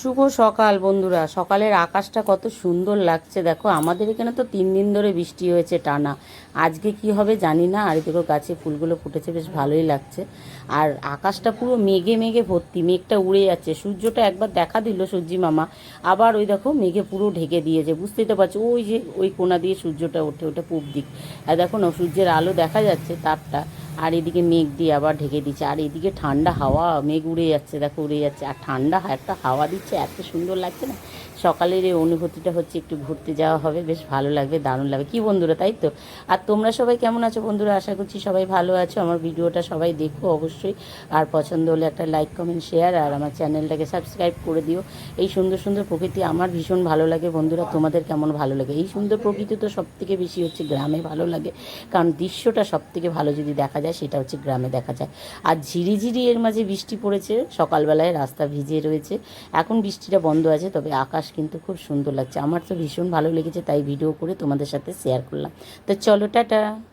শুভ সকাল বন্ধুরা। সকালের আকাশটা কত সুন্দর লাগছে। দেখো, আমাদের এখানে তো তিন দিন ধরে বৃষ্টি হয়েছে টানা। আজকে কি হবে জানি না। আর দেখো গাছে ফুলগুলো ফুটেছে, বেশ ভালোই লাগছে। আর আকাশটা পুরো মেঘে মেঘে ভর্তি, মেঘটা উড়ে যাচ্ছে। সূর্যটা একবার দেখা দিল সূর্যি মামা। আবার ওই দেখো, মেঘে পুরো ঢেকে দিয়েছে। বুঝতেই তো পারছ, ওই যে ওই কোনা দিয়ে সূর্যটা ওঠে, ওটা পূব দিক। আর দেখো না, সূর্যের আলো দেখা যাচ্ছে তারটা। আর এদিকে মেঘ দিয়ে আবার ঢেকে দিচ্ছে। আর এদিকে ঠান্ডা হাওয়া, মেঘ উড়ে যাচ্ছে, দেখো উড়ে যাচ্ছে। আর ঠান্ডা একটা হাওয়া দিচ্ছে, এত সুন্দর লাগছে না? সকালের এই অনুভূতিটা হচ্ছে একটু ঘুরতে যাওয়া হবে, বেশ ভালো লাগবে, দারুণ লাগবে। কি বন্ধুরা, তাই তো? আর তোমরা সবাই কেমন আছো বন্ধুরা? আশা করছি সবাই ভালো আছো। আমার ভিডিওটা সবাই দেখো অবশ্যই। আর পছন্দ হলে একটা লাইক, কমেন্ট, শেয়ার আর আমার চ্যানেলটাকে সাবস্ক্রাইব করে দিও। এই সুন্দর সুন্দর প্রকৃতি আমার ভীষণ ভালো লাগে বন্ধুরা। তোমাদের কেমন ভালো লাগে? এই সুন্দর প্রকৃতি তো সব থেকে বেশি হচ্ছে গ্রামে ভালো লাগে। কারণ দৃশ্যটা সব থেকে ভালো যদি দেখা যায়, সেটা হচ্ছে গ্রামে দেখা যায়। আর ঝিরিঝিরি এর মাঝে বৃষ্টি পড়েছে, সকালবেলায় রাস্তা ভিজে রয়েছে। এখন বৃষ্টিটা বন্ধ আছে, তবে আকাশ কিন্তু খুব সুন্দর লাগছে। আমার তো ভীষণ ভালো লেগেছে, তাই ভিডিও করে তোমাদের সাথে শেয়ার করলাম। তো চলো, টাটা!